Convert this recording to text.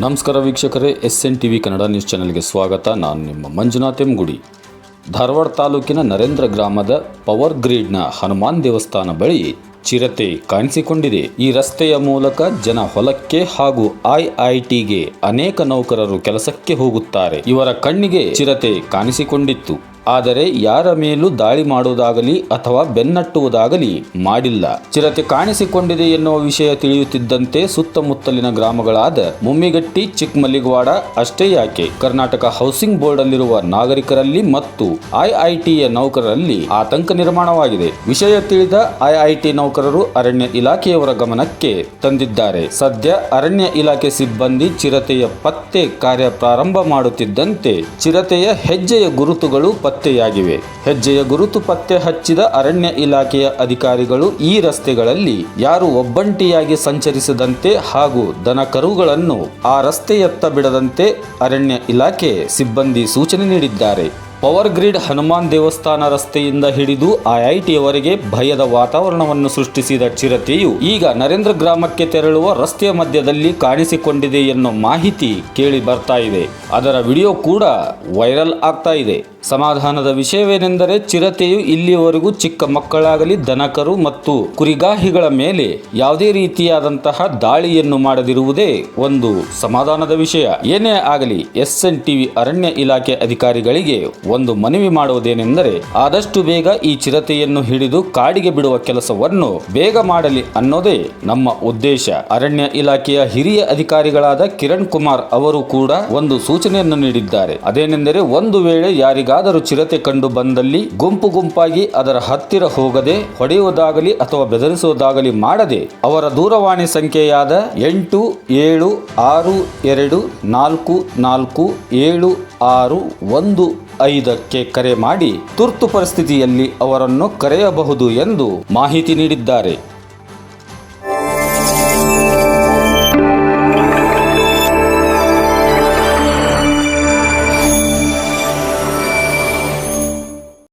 ನಮಸ್ಕಾರ ವೀಕ್ಷಕರೇ S N T V Kannada news ಚಾನೆಲ್ಗೆ ಸ್ವಾಗತ. ನಾನು ನಿಮ್ಮ ಮಂಜುನಾಥ್ ಎಂಗುಡಿ. ಧಾರವಾಡ ತಾಲೂಕಿನ ನರೇಂದ್ರ ಗ್ರಾಮದ ಪವರ್ ಗ್ರಿಡ್ನ ಹನುಮಾನ್ ದೇವಸ್ಥಾನ ಬಳಿ ಚಿರತೆ ಕಾಣಿಸಿಕೊಂಡಿದೆ. ಈ ರಸ್ತೆಯ ಮೂಲಕ ಜನ ಹೊಲಕ್ಕೆ ಹಾಗೂ ಐಐಟಿಗೆ ಅನೇಕ ನೌಕರರು ಕೆಲಸಕ್ಕೆ ಹೋಗುತ್ತಾರೆ. ಇವರ ಕಣ್ಣಿಗೆ ಚಿರತೆ ಕಾಣಿಸಿಕೊಂಡಿತ್ತು. ಆದರೆ ಯಾರ ಮೇಲೂ ದಾಳಿ ಮಾಡುವುದಾಗಲಿ ಅಥವಾ ಬೆನ್ನಟ್ಟುವುದಾಗಲಿ ಮಾಡಿಲ್ಲ. ಚಿರತೆ ಕಾಣಿಸಿಕೊಂಡಿದೆ ಎನ್ನುವ ವಿಷಯ ತಿಳಿಯುತ್ತಿದ್ದಂತೆ ಸುತ್ತಮುತ್ತಲಿನ ಗ್ರಾಮಗಳಾದ ಮುಮ್ಮಿಗಟ್ಟಿ, ಚಿಕ್ಕಮಲ್ಲಿಗವಾಡ, ಅಷ್ಟೇ ಯಾಕೆ ಕರ್ನಾಟಕ ಹೌಸಿಂಗ್ ಬೋರ್ಡ್ ಅಲ್ಲಿರುವ ನಾಗರಿಕರಲ್ಲಿ ಮತ್ತು ಐಐಟಿಯ ನೌಕರರಲ್ಲಿ ಆತಂಕ ನಿರ್ಮಾಣವಾಗಿದೆ. ವಿಷಯ ತಿಳಿದ ಐಐಟಿ ನೌಕರರು ಅರಣ್ಯ ಇಲಾಖೆಯವರ ಗಮನಕ್ಕೆ ತಂದಿದ್ದಾರೆ. ಸದ್ಯ ಅರಣ್ಯ ಇಲಾಖೆ ಸಿಬ್ಬಂದಿ ಚಿರತೆಯ ಪತ್ತೆ ಕಾರ್ಯ ಪ್ರಾರಂಭ ಮಾಡುತ್ತಿದ್ದಂತೆ ಚಿರತೆಯ ಹೆಜ್ಜೆಯ ಗುರುತುಗಳು ಪತ್ತೆಯಾಗಿವೆ. ಹೆಜ್ಜೆಯ ಗುರುತು ಪತ್ತೆ ಹಚ್ಚಿದ ಅರಣ್ಯ ಇಲಾಖೆಯ ಅಧಿಕಾರಿಗಳು ಈ ರಸ್ತೆಗಳಲ್ಲಿ ಯಾರು ಒಬ್ಬಂಟಿಯಾಗಿ ಸಂಚರಿಸದಂತೆ ಹಾಗೂ ದನ ಕರುಗಳನ್ನು ಆ ರಸ್ತೆಯತ್ತ ಬಿಡದಂತೆ ಅರಣ್ಯ ಇಲಾಖೆ ಸಿಬ್ಬಂದಿ ಸೂಚನೆ ನೀಡಿದ್ದಾರೆ. ಪವರ್ ಗ್ರಿಡ್ ಹನುಮಾನ್ ದೇವಸ್ಥಾನ ರಸ್ತೆಯಿಂದ ಹಿಡಿದು ಐಐಟಿಯವರೆಗೆ ಭಯದ ವಾತಾವರಣವನ್ನು ಸೃಷ್ಟಿಸಿದ ಚಿರತೆಯು ಈಗ ನರೇಂದ್ರ ಗ್ರಾಮಕ್ಕೆ ತೆರಳುವ ರಸ್ತೆಯ ಮಧ್ಯದಲ್ಲಿ ಕಾಣಿಸಿಕೊಂಡಿದೆ ಎನ್ನುವ ಮಾಹಿತಿ ಕೇಳಿ ಬರ್ತಾ ಇದೆ. ಅದರ ವಿಡಿಯೋ ಕೂಡ ವೈರಲ್ ಆಗ್ತಾ ಇದೆ. ಸಮಾಧಾನದ ವಿಷಯವೇನೆಂದರೆ ಚಿರತೆಯು ಇಲ್ಲಿಯವರೆಗೂ ಚಿಕ್ಕ ಮಕ್ಕಳಾಗಲಿ ದನಕರು ಮತ್ತು ಕುರಿಗಾಹಿಗಳ ಮೇಲೆ ಯಾವುದೇ ರೀತಿಯಾದಂತಹ ದಾಳಿಯನ್ನು ಮಾಡದಿರುವುದೇ ಒಂದು ಸಮಾಧಾನದ ವಿಷಯ. ಏನೇ ಆಗಲಿ ಎಸ್ ಎನ್ ಟಿವಿ ಅರಣ್ಯ ಇಲಾಖೆ ಅಧಿಕಾರಿಗಳಿಗೆ ಒಂದು ಮನವಿ ಮಾಡುವುದೇನೆಂದರೆ ಆದಷ್ಟು ಬೇಗ ಈ ಚಿರತೆಯನ್ನು ಹಿಡಿದು ಕಾಡಿಗೆ ಬಿಡುವ ಕೆಲಸವನ್ನು ಬೇಗ ಮಾಡಲಿ ಅನ್ನೋದೇ ನಮ್ಮ ಉದ್ದೇಶ. ಅರಣ್ಯ ಇಲಾಖೆಯ ಹಿರಿಯ ಅಧಿಕಾರಿಗಳಾದ ಕಿರಣ್ ಕುಮಾರ್ ಅವರು ಕೂಡ ಒಂದು ಸೂಚನೆಯನ್ನು ನೀಡಿದ್ದಾರೆ. ಅದೇನೆಂದರೆ ಒಂದು ವೇಳೆ ಯಾರಿಗಾದರೂ ಚಿರತೆ ಕಂಡು ಬಂದಲ್ಲಿ ಗುಂಪು ಗುಂಪಾಗಿ ಅದರ ಹತ್ತಿರ ಹೋಗದೆ ಹೊಡೆಯುವುದಾಗಲಿ ಅಥವಾ ಬೆದರಿಸುವುದಾಗಲಿ ಮಾಡದೆ ಅವರ ದೂರವಾಣಿ ಸಂಖ್ಯೆಯಾದ ಎಂಟು, ಏಳು, ಆರು, ಎರಡು, ನಾಲ್ಕು ನಾಲ್ಕು, ಏಳು, ಆರು, ಒಂದು, ಐದಕ್ಕೆ ಕರೆ ಮಾಡಿ ತುರ್ತು ಪರಿಸ್ಥಿತಿಯಲ್ಲಿ ಅವರನ್ನು ಕರೆಯಬಹುದು ಎಂದು ಮಾಹಿತಿ ನೀಡಿದ್ದಾರೆ.